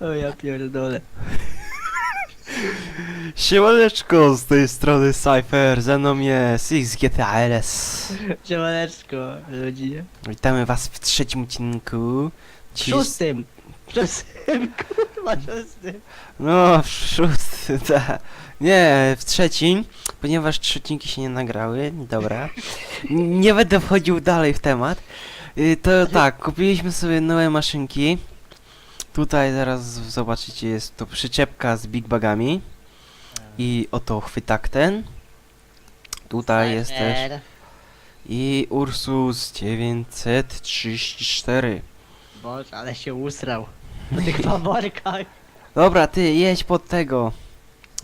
O ja pierdolę. Siemaneczko, z tej strony Cypher, ze mną jest XGTLS. Siemaneczko, ludzie. Witamy was w trzecim odcinku. W Dziś- szóstym. W szóstym, kurwa, szóstym. No, w szóstym, ta. Nie, w trzecim, ponieważ trzy odcinki się nie nagrały, dobra. Nie będę wchodził dalej w temat. Y, To tak, kupiliśmy sobie nowe maszynki. Tutaj zaraz zobaczycie, jest to przyczepka z big bagami. I oto chwytak ten. Tutaj jest też i Ursus 934. Boże, ale się usrał. Po tych faworkach. Dobra, ty jedź pod tego.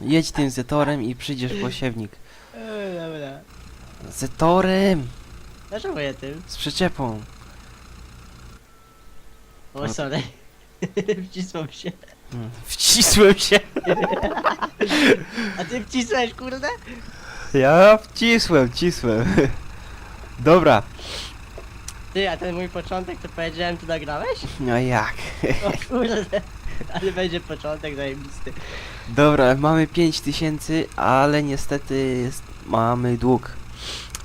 Jedź tym zetorem i przyjdziesz po siewnik. E, dobra. Zetorem! Dlaczego ja tym? Z przyczepą. O, sorry. Wcisłem się. Wcisłem się. A ty wcisłeś, kurde? Ja wcisłem, wcisłem. Dobra, Ty, a ten mój początek, to powiedziałem, tu nagrałeś? no jak? O kurde. Ale będzie początek zajebisty. Dobra, mamy 5000, ale niestety jest, mamy dług.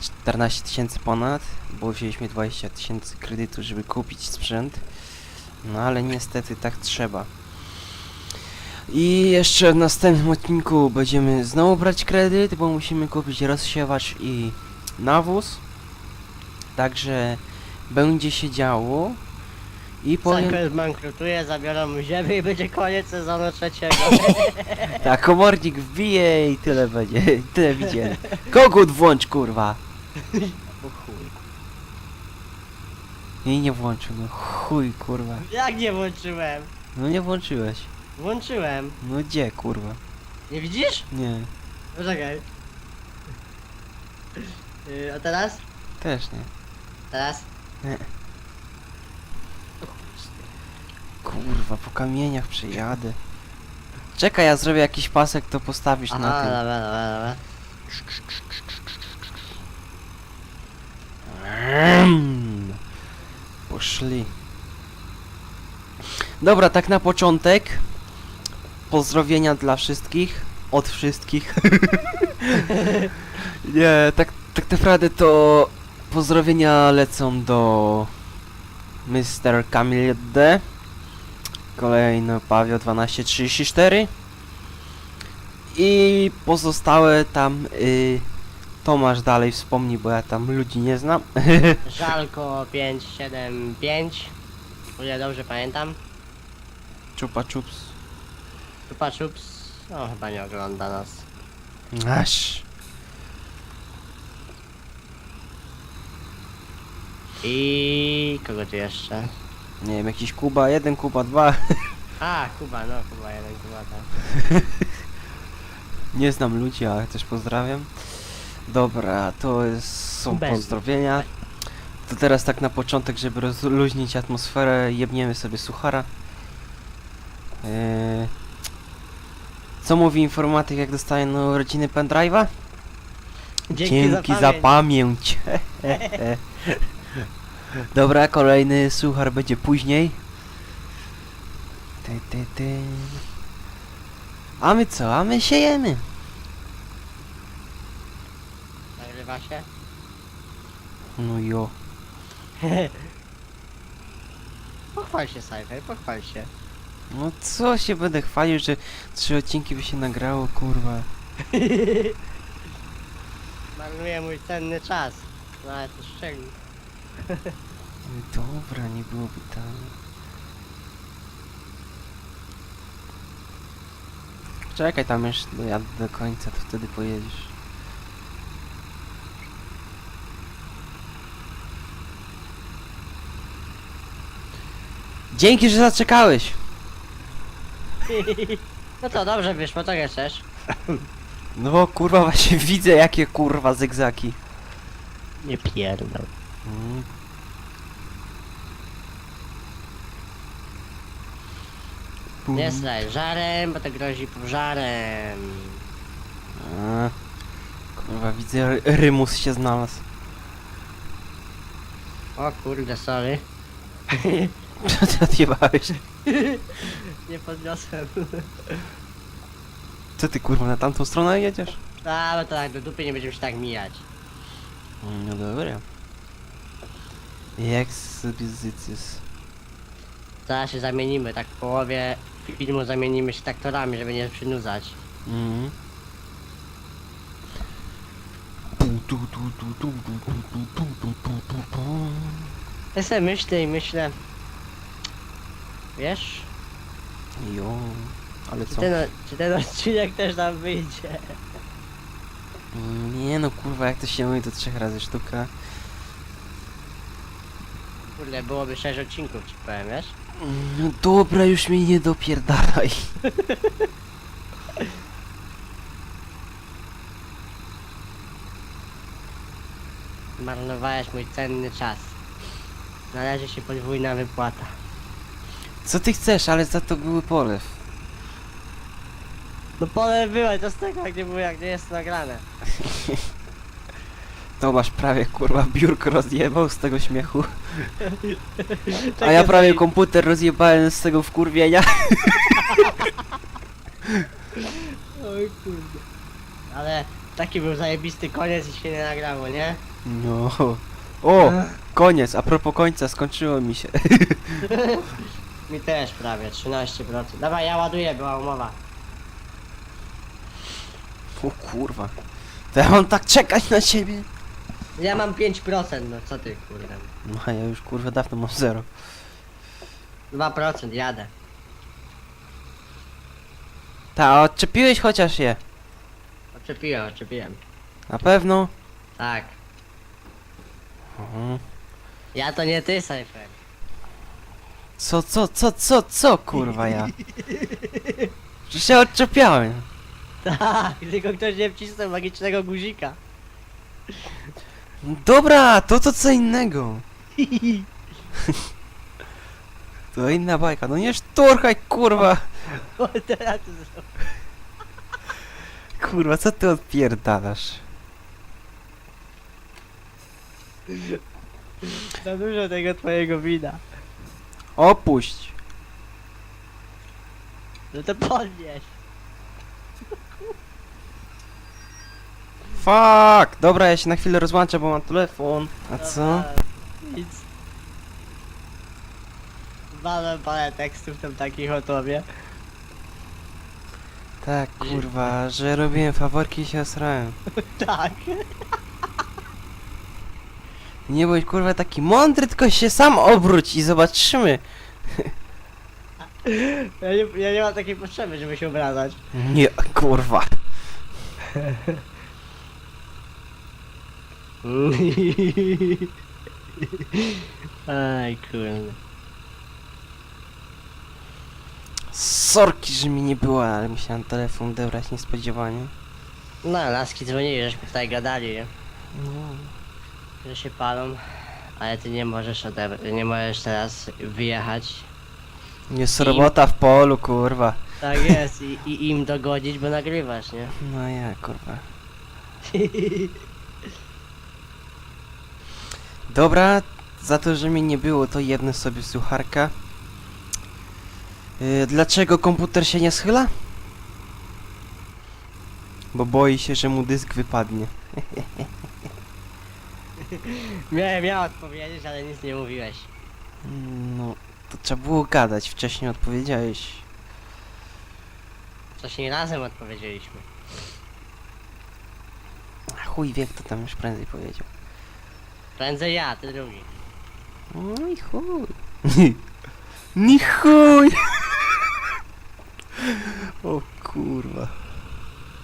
14 tysięcy ponad, bo wzięliśmy 20 tysięcy kredytu, żeby kupić sprzęt. No ale niestety tak trzeba. I jeszcze w następnym odcinku będziemy znowu brać kredyt, bo musimy kupić rozsiewacz i nawóz. Także będzie się działo. I powiem... Cypher zbankrutuje, zabiorą mu ziemię i będzie koniec sezonu trzeciego. Tak, komornik wbije i tyle będzie. Tyle widzieli. Kogut włącz, kurwa. O chuj. I nie włączył, no chuj, kurwa. Jak nie włączyłem? No nie włączyłeś. Włączyłem. No gdzie, kurwa? Nie widzisz? Nie, Poczekaj. Yy, a teraz? też nie. Teraz? Nie. Kurwa, po kamieniach przejadę. Czekaj, ja zrobię jakiś pasek, to postawisz Aha, na tym. dobra, dobra, dobra. Mm. Poszli. Dobra, tak na początek. Pozdrowienia dla wszystkich. Od wszystkich. Nie, tak, tak naprawdę to pozdrowienia lecą do Mr. Kamil D. Kolejno Paweł 1234. I pozostałe tam y, Tomasz dalej wspomni, bo ja tam ludzi nie znam. Żalko 575. O ile dobrze pamiętam. Chupa chups. Chupa Chups. No chyba nie ogląda nas. Aż. I kogo tu jeszcze? Nie wiem, jakiś Kuba 1, Kuba 2. A, Kuba, no Kuba jeden, Kuba tak. Nie znam ludzi, ale też pozdrawiam. Dobra, to jest, są Bez. pozdrowienia. To teraz tak na początek, żeby rozluźnić atmosferę, jebniemy sobie suchara. Eee, co mówi informatyk, jak dostaje na urodziny pendrive'a? Dzięki, za pamięć. Dobra, kolejny suchar będzie później. Ty, ty, ty. A my co? A my siejemy. Się? No jo. Pochwal się, Cypher, pochwal się. No co się będę chwalił, że trzy odcinki by się nagrało, kurwa. Marnuję mój cenny czas. No ale to szczegół. Dobra, nie było pytania. Czekaj tam jeszcze dojadę do końca, to wtedy pojedziesz. Dzięki, że zaczekałeś! No to dobrze wyszło, to chcesz. No bo kurwa właśnie widzę jakie kurwa zygzaki. Nie pierdol. Mm. Pum. Nie straj żarem, bo to grozi pożarem. A, Kurwa widzę ry- Rymus się znalazł. O kurde, sorry. Co ty odjebałeś? nie podniosłem. Co ty kurwa na tamtą stronę jedziesz? A, no to tak, do dupy nie będziemy się tak mijać. No dobra. Jak sobie zycys? Zaraz się zamienimy, tak w połowie filmu zamienimy się traktorami, żeby nie przynudzać. Mhm. Ja sobie myślę i myślę... Wiesz, Jo, ale czy co? ten, czy ten odcinek też nam wyjdzie? Nie no kurwa, jak to się mówi, to trzech razy sztuka. Kurde, byłoby 6 odcinków, ci powiem, wiesz? No dobra, już mnie nie dopierdalaj. Marnowałeś mój cenny czas. Należy się podwójna wypłata. Co ty chcesz, ale za to były polew. No pole była, to z tego jak nie było, jak nie jest nagrane. To masz prawie kurwa biurko rozjebał z tego śmiechu. A ja prawie komputer rozjebałem z tego wkurwienia. Oj kurde. Ale taki był zajebisty koniec i się nie nagrało, nie? No. O, koniec, a propos końca, skończyło mi się. Mi też prawie, 13%. Dawaj, ja ładuję, była umowa. O kurwa. To ja mam tak czekać na ciebie. Ja mam 5%, no co ty kurde. No a ja już kurwa dawno mam zero. 2% jadę. Ta, odczepiłeś chociaż je. Oczepiłem, oczepiłem. Na pewno. Tak. Mhm. Ja to nie ty, Cypher. Co, co, co, co, co kurwa ja? Przecież się odczepiałem. Tak, tylko ktoś nie wcisnął magicznego guzika. Dobra, to to co innego. To inna bajka, no nie szturchaj kurwa. O, teraz to. Kurwa, co ty odpierdalasz? Za dużo tego twojego wina. Opuść. No to podnieś. Fuck! Dobra, ja się na chwilę rozłączę, bo mam telefon. A co? Dobra, Nic. Walę parę tekstów tam takich o tobie. Tak, kurwa, że robiłem faworki i się osrałem. Tak. Nie bądź kurwa taki mądry, tylko się sam obróć i zobaczymy. Ja nie, ja nie mam takiej potrzeby, żeby się obrażać. Nie, kurwa. Aj kurde. Sorki, że mi nie było, ale musiałem telefon odebrać niespodziewanie. No, laski dzwonili, żeśmy tutaj gadali, nie? No. Że się palą, ale ty nie możesz odebr- nie możesz teraz wyjechać. Jest robota w polu, kurwa. Tak jest i, i im dogodzić, bo nagrywasz, nie? No ja, kurwa. Dobra, za to, że mnie nie było, to jedno sobie słucharka. Yy, dlaczego komputer się nie schyla? Bo boi się, że mu dysk wypadnie. Miałem ja odpowiedzieć, ale nic nie mówiłeś. No, to trzeba było gadać, wcześniej odpowiedziałeś. Wcześniej razem odpowiedzieliśmy. A chuj wie, kto tam już prędzej powiedział. Prędzej ja, ty drugi. No i chuj. Ni chuj! o kurwa.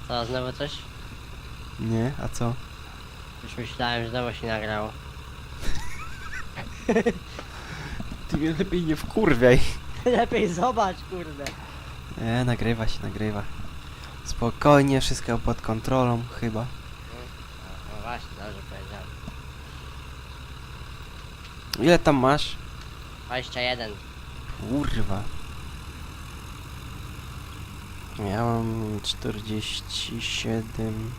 Co, znowu coś? Nie, a co? Już myślałem, że znowu się nagrało. Ty mnie lepiej nie wkurwiaj. Lepiej zobacz, kurde. Nie, nagrywa się, nagrywa. Spokojnie, wszystko pod kontrolą, chyba. No właśnie, dobrze powiedziałem. Ile tam masz? 21. Kurwa. Ja mam 47.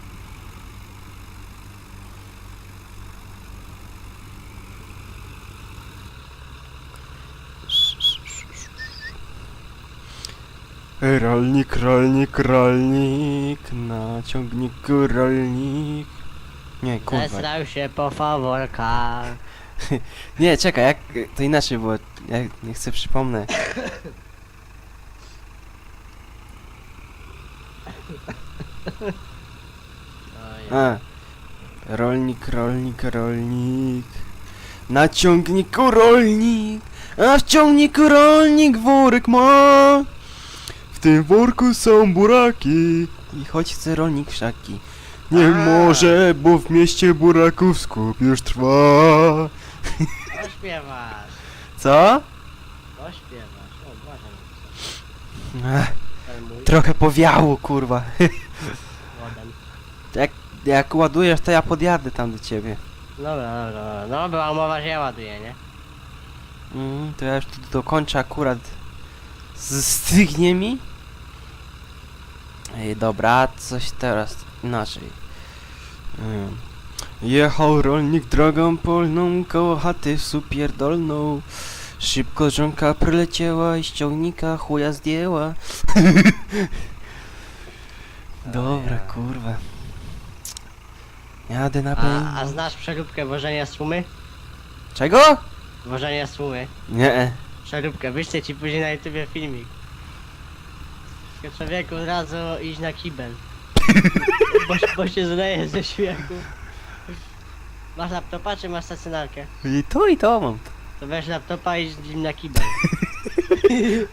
Rolnik, rolnik, rolnik, na ciągniku rolnik. Nie, kurwa. Zesrał się po faworkach. Nie, czekaj, jak to inaczej było. Ja nie chcę przypomnę. A. Rolnik, rolnik, rolnik. Na ciągniku rolnik, a w ciągniku rolnik worek ma. W tym worku są buraki i choć chce rolnik wszaki. Nie A. może, bo w mieście buraków skup już trwa. Co śpiewasz? Co? Co śpiewasz? O, uważaj. Ech, Ten mój trochę powiało, kurwa. Jak, jak ładujesz, to ja podjadę tam do ciebie. Dobra, dobra, no była umowa, że ja ładuję, nie? Mm, to ja już tu dokończę akurat. Z- Stygnie mi. Ej, dobra, coś teraz inaczej. Mm. Jechał rolnik drogą polną, koło chaty supierdolną. Szybko żonka przeleciała i z ciągnika chuja zdjęła. Dobra, ja. kurwa. Jadę na A, pełni. a znasz przeróbkę wożenia słumy? Czego? Wożenia słumy. Nie. Przeróbkę, wyślę ci później na YouTubie filmik. Tylko człowieku od razu iść na kibel. bo, bo się zleje ze śmiechu. Masz laptopa czy masz stacjonarkę? I to i to mam. To weź laptopa i idź z nim na kibel.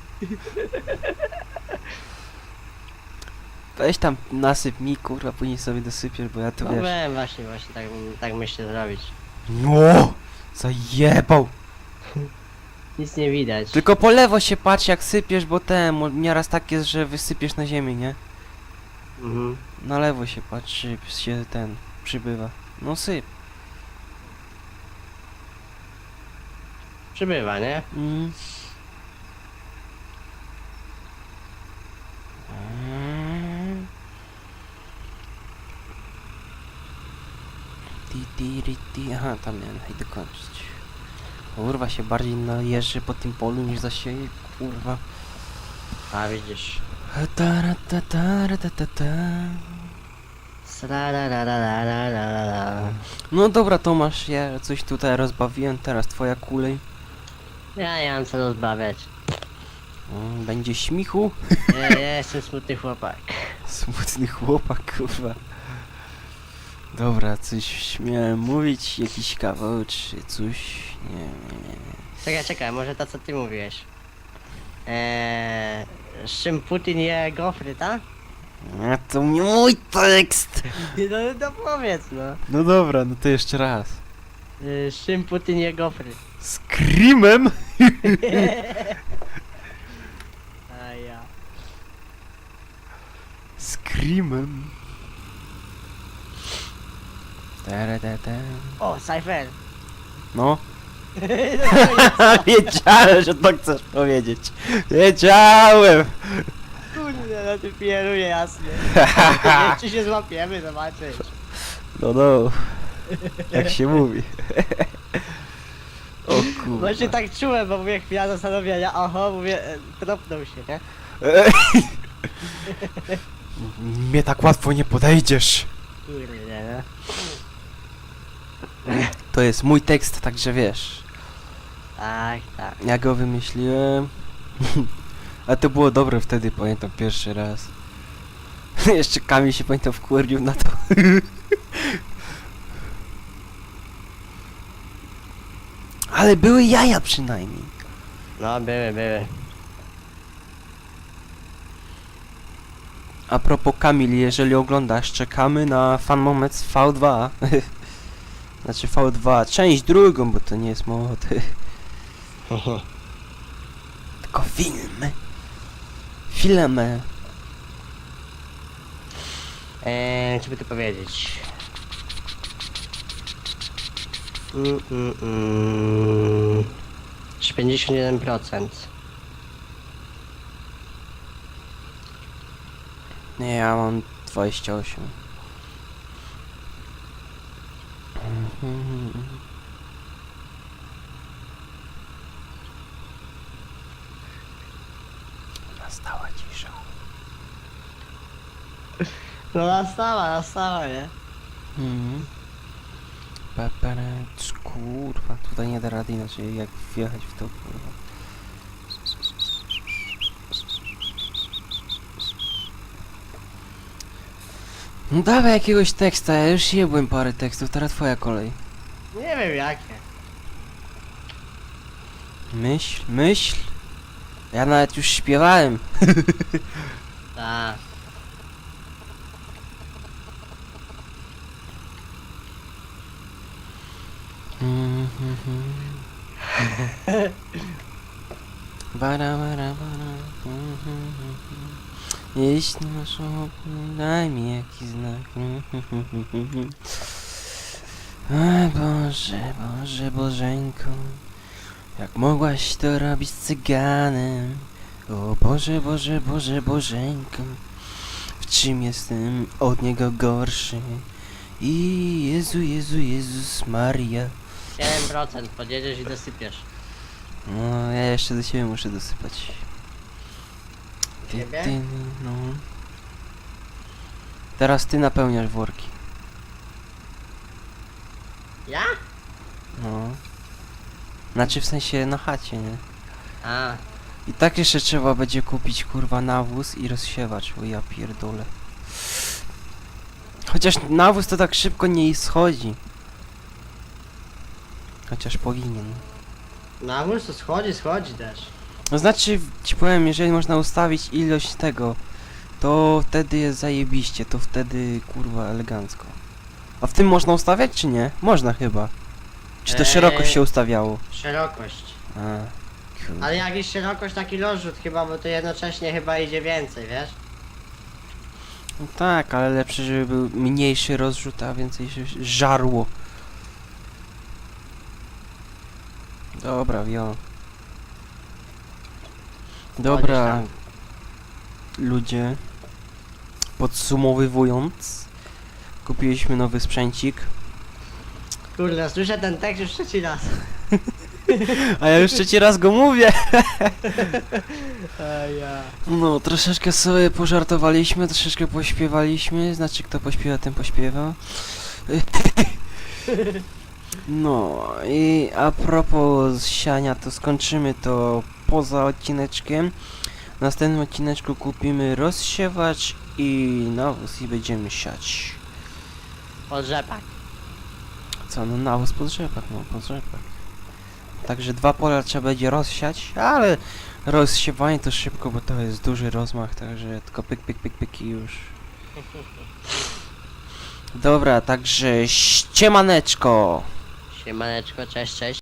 Weź tam nasyp mi, kurwa, później sobie dosypiesz, bo ja to No wiesz. wiem, właśnie, właśnie tak, tak myślę zrobić. No! Zajebał! Nic nie widać. Tylko po lewo się patrz jak sypiesz, bo ten, nieraz tak jest, że wysypiesz na ziemię, nie? Mhm. Na lewo się patrzy, się ten, przybywa. No syp. Przybywa, nie? Ti, ti, ri, ti. Aha, tam miałem hej dokończyć. Kurwa się bardziej najeżdżę po tym polu niż zasieje, kurwa. A widzisz. Tara, ta, tara, ta, ta, ta. Srarararararara. No dobra Tomasz, ja coś tutaj rozbawiłem, teraz twoja kulej. Ja nie mam co rozbawiać. Będzie śmichu. Ja, ja jestem smutny chłopak. Smutny chłopak, kurwa. Dobra, coś miałem mówić, jakiś kawał, czy coś, nie, nie, nie. Czekaj, czekaj, może to co ty mówiłeś. Eee, z czym Putin je gofry, tak? A to nie mój tekst! No, no powiedz no. No dobra, no to jeszcze raz. Eee, z czym Putin je gofry? Z Krimem? A ja. Z Krimem. O, Cypher! No. Wiedziałem, że to chcesz powiedzieć. Wiedziałem! Kurde, no ty pieruje wiem, czy się złapiemy, zobaczyć. No no. Jak się mówi. O kurwa. Właśnie tak czułem, bo mówię chwila zastanowienia, oho, mówię, e, tropnął się, nie? Mnie tak łatwo nie podejdziesz. Kurde, no. To jest mój tekst, także wiesz. Tak, tak. Ja go wymyśliłem. A to było dobre wtedy, pamiętam pierwszy raz. Jeszcze Kamil się pamiętam wkurwił na to. Ale były jaja przynajmniej. No, były, były. A propos Kamil, jeżeli oglądasz, czekamy na Fan Moments V2. znaczy V2, część drugą, bo to nie jest mod. Tylko film. Filmy. Eee, co by tu powiedzieć? Mm, mm, mm. 51%. Nie, ja mam 28. Mhm. No nastała, nastała, nie? Mhm. Peperec, kurwa, tutaj nie da rady inaczej jak wjechać w to, kurwa. No dawaj jakiegoś teksta, ja już jebłem parę tekstów, teraz twoja kolej. Nie wiem jakie. Myśl, myśl. Ja nawet już śpiewałem. Tak. Bara, bara, bara. Jeśli masz opór, daj mi jakiś znak. A Boże, Boże, Bożenko, jak mogłaś to robić z cyganem? O Boże, Boże, Boże, Bożenko, w czym jestem od niego gorszy? I Jezu, Jezu, Jezus Maria. 7% podjedziesz i dosypiesz. No, ja jeszcze do ciebie muszę dosypać. Ty, Ciebie? no. Teraz ty napełniasz worki. Ja? No. Znaczy w sensie na chacie, nie? A, I tak jeszcze trzeba będzie kupić kurwa nawóz i rozsiewacz, bo ja pierdolę. Chociaż nawóz to tak szybko nie schodzi. Chociaż powinien. nawóz to schodzi, schodzi też. No znaczy, ci powiem, jeżeli można ustawić ilość tego, to wtedy jest zajebiście, to wtedy kurwa elegancko. A w tym można ustawiać czy nie? Można chyba. Czy to Eee. szerokość się ustawiało? Szerokość. A, kurwa. Ale jak jest szerokość, taki rozrzut chyba, bo to jednocześnie chyba idzie więcej, wiesz? No tak, ale lepsze, żeby był mniejszy rozrzut, a więcej się żarło. Dobra, wio. Dobra, ludzie. Podsumowywując, kupiliśmy nowy sprzęcik. Kurde, słyszę ten tekst już trzeci raz. A ja już trzeci raz go mówię. A ja. No, troszeczkę sobie pożartowaliśmy, troszeczkę pośpiewaliśmy. Znaczy, kto pośpiewa, ten pośpiewa. No, i a propos siania, to skończymy to poza odcineczkiem. W następnym odcineczku kupimy rozsiewacz i nawóz i będziemy siać. Pod rzepak. Co, no nawóz pod rzepak, no pod rzepak. Także dwa pola trzeba będzie rozsiać, ale rozsiewanie to szybko, bo to jest duży rozmach, także tylko pyk, pyk, pyk, pyk i już. Dobra, także ściemaneczko. Siemaneczko, cześć, cześć.